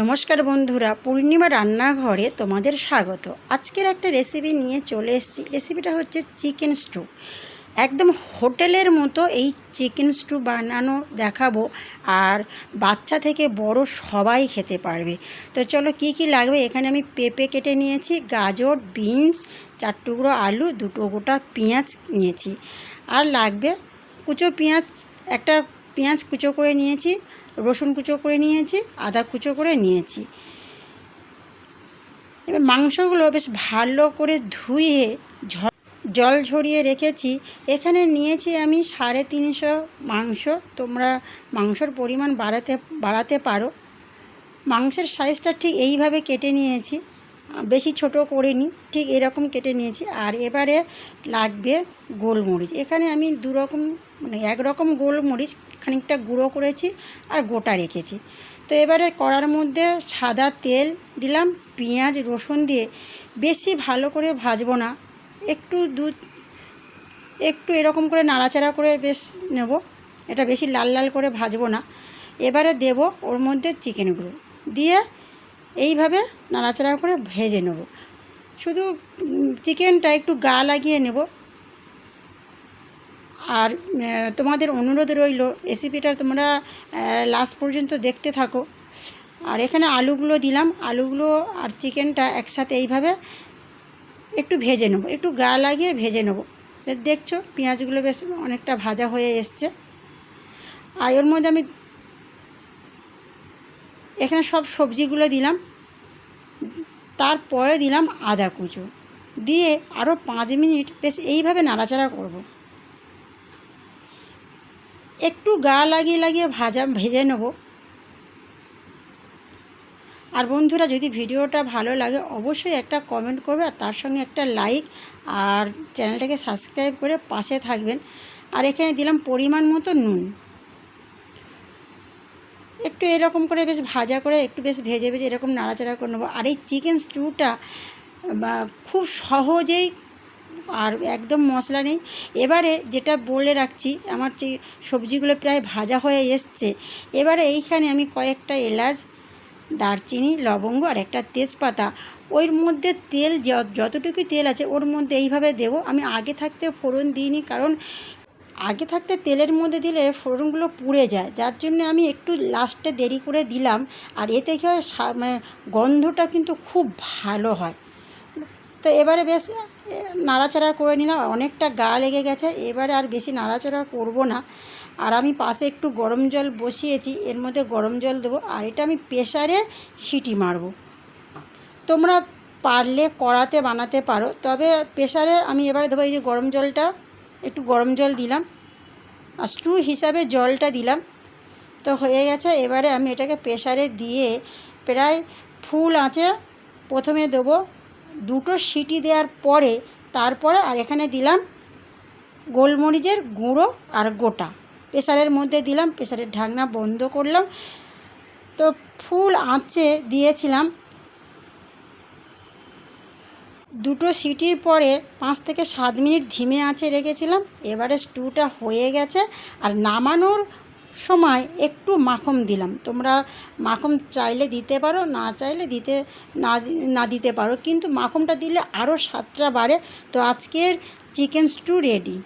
নমস্কার বন্ধুরা, পূর্ণিমা রান্নাঘরে তোমাদের স্বাগত। আজকের একটা রেসিপি নিয়ে চলে এসেছি। রেসিপিটা হচ্ছে চিকেন স্টু একদম হোটেলের মতো এই চিকেন স্টু বানানো দেখাবো আর বাচ্চা থেকে বড় সবাই খেতে পারবে। তো চলো কি কি লাগবে? এখানে আমি পেঁপে কেটে নিয়েছি, গাজর, বিনস, চার টুকরো আলু, দুটো গোটা পেঁয়াজ নিয়েছি। আর লাগবে কুচো পেঁয়াজ, একটা পেঁয়াজ কুচো করে নিয়েছি, রসুন কুচো করে নিয়েছি, আদা কুচো করে নিয়েছি। এবার মাংসগুলো বেশ ভালো করে ধুয়ে জল ঝরিয়ে রেখেছি। এখানে নিয়েছি আমি সাড়ে তিনশো মাংস। তোমরা মাংসর পরিমাণ বাড়াতে বাড়াতে পারো। মাংসের সাইজটা ঠিক এইভাবে কেটে নিয়েছি। বেশি ছোট করিনি, ঠিক এরকম কেটে নিয়েছি। আর এবারে লাগবে গোলমরিচ। এখানে আমি দু রকম মানে একরকম গোলমরিচ খানিকটা গুঁড়ো করেছি আর গোটা রেখেছি। তো এবারে কড়ার মধ্যে সাদা তেল দিলাম, পেঁয়াজ, রসুন দিয়ে। বেশি ভালো করে ভাজবো না, একটু দুধ একটু এরকম করে নাড়াচাড়া করে বেশ নেব, এটা বেশি লাল লাল করে ভাজবো না। এবারে দেব ওর মধ্যে চিকেনগুলো দিয়ে এইভাবে নাড়াচাড়া করে ভেজে নেব। শুধু চিকেনটা একটু গা লাগিয়ে নেব আর তোমাদের অনুরোধ রইল রেসিপিটা তোমরা লাস্ট পর্যন্ত দেখতে থাকো। আর এখানে আলুগুলো দিলাম, আলুগুলো আর চিকেনটা একসাথে এইভাবে একটু ভেজে নেব, একটু গা লাগিয়ে ভেজে নেব। দেখছ, পেঁয়াজগুলো বেশ অনেকটা ভাজা হয়ে এসছে। আর এর মধ্যে আমি এখানে সব সবজিগুলো দিলাম, তারপরে দিলাম আদা কুচো। দিয়ে আরও পাঁচ মিনিট বেশ এইভাবে নাড়াচাড়া করব। একটু গা লাগিয়ে লাগিয়ে ভাজা, ভেজে নেব। আর বন্ধুরা, যদি ভিডিওটা ভালো লাগে, অবশ্যই একটা কমেন্ট করবে আর তার সঙ্গে একটা লাইক আর চ্যানেলটাকে সাবস্ক্রাইব করে পাশে থাকবেন। আর এখানে দিলাম পরিমাণ মতো নুন। একটু এরকম করে বেশ ভাজা করে, একটু বেশ ভেজে ভেজে এরকম নাড়াচাড়া করে নেব। আর এই চিকেন স্টুটা খুব সহজেই আর একদম মশলা নেই। এবারে যেটা বলে রাখছি, আমার যে সবজিগুলো প্রায় ভাজা হয়ে এসছে, এবারে এইখানে আমি কয়েকটা এলাচ, দারচিনি, লবঙ্গ আর একটা তেজপাতা, ওর মধ্যে তেল যতটুকু তেল আছে ওর মধ্যে এইভাবে দেবো। আমি আগে থাকতে ফোড়ন দিইনি, কারণ আগে থাকতে তেলের মধ্যে দিলে ফোড়নগুলো পুড়ে যায়। যার জন্য আমি একটু লাস্টে দেরি করে দিলাম, আর এতে কি হয় মানে গন্ধটা কিন্তু খুব ভালো হয়। তো এবারে বেশ নাড়াচাড়া করে নিলাম, অনেকটা গা লেগে গেছে। এবারে আর বেশি নাড়াচাড়া করব না। আর আমি পাশে একটু গরম জল বসিয়েছি, এর মধ্যে গরম জল দেবো, আর এটা আমি প্রেশারে সিটি মারবো। তোমরা পারলে কড়াতে বানাতে পারো, তবে প্রেশারে আমি এবারে দেবো এই যে গরম জলটা, একটু গরম জল দিলাম। আর স্টু হিসাবে জলটা দিলাম। তো হয়ে গেছে, এবারে আমি এটাকে প্রেশারে দিয়ে প্রায় ফুল আঁচে প্রথমে দেবো দুটো সিটি দেওয়ার পরে তারপরে আর এখানে দিলাম গোলমরিচের গুঁড়ো আর গোটা। প্রেশারের মধ্যে দিলাম প্রেশারের ঢাকনা বন্ধ করলাম। তো ফুল আঁচে দিয়েছিলাম। দুটো সিটির পরে পাঁচ থেকে সাত মিনিট ধিমে আঁচে রেখেছিলাম। এবারে স্টুটা হয়ে গেছে। আর নামানোর সময় একটু মাখন দিলাম। তোমরা মাখন চাইলে দিতে পারো, না চাইলে দিতে, না না দিতে পারো। কিন্তু মাখনটা দিলে আরও স্বাদটা বাড়ে। তো আজকের চিকেন স্টু রেডি।